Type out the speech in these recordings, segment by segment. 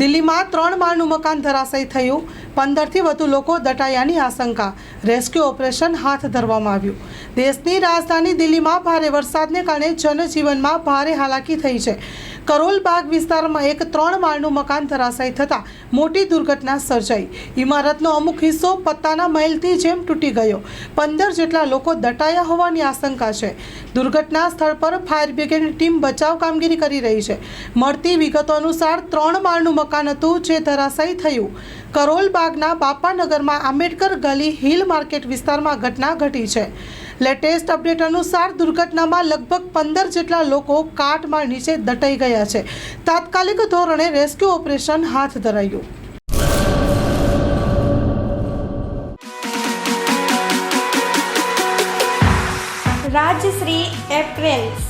દિલ્હીમાં ત્રણ માળનું મકાન ધરાશયી થયું. પંદરથી વધુ લોકો દટાયાની આશંકા. રેસ્ક્યુ ઓપરેશન હાથ ધરવામાં આવ્યું. દેશની રાજધાની દિલ્હીમાં ભારે વરસાદને કારણે જનજીવનમાં ભારે હાલાકી થઈ છે. કરોલ બાગ વિસ્તારમાં એક ત્રણ માળનું મકાન ધરાશાય થતાં મોટી દુર્ઘટના સર્જાઈ. ઇમારતનો અમુક હિસ્સો પત્તાના મહેલથી જેમ તૂટી ગયો. પંદર જેટલા લોકો દટાયા હોવાની આશંકા છે. દુર્ઘટના સ્થળ પર ફાયર બ્રિગેડની ટીમ બચાવ કામગીરી કરી રહી છે. મળતી વિગતો અનુસાર ત્રણ માળનું મકાન હતું જે ધરાશાયી થયું. કરોલબાગના બાપાનગરમાં આંબેડકર ગલી હિલ માર્કેટ વિસ્તારમાં ઘટના ઘટી છે. લેટેસ્ટ અપડેટ અનુસાર દુર્ઘટનામાં લગભગ પંદર જેટલા લોકો કાટમાં નીચે દટાઈ ગયા છે. તાત્કાલિક ધોરણે રેસ્ક્યુ ઓપરેશન હાથ ધરાયું. રાજશ્રી એપ્રેલ્સ.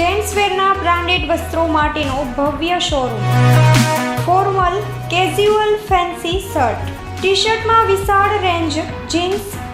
જેન્ટ્સવેરના બ્રાન્ડેડ વસ્ત્રો માટેનો ભવ્ય showroom. Formal casual fancy shirt. T શર્ટમાં વિશાળ રેન્જ જીન્સ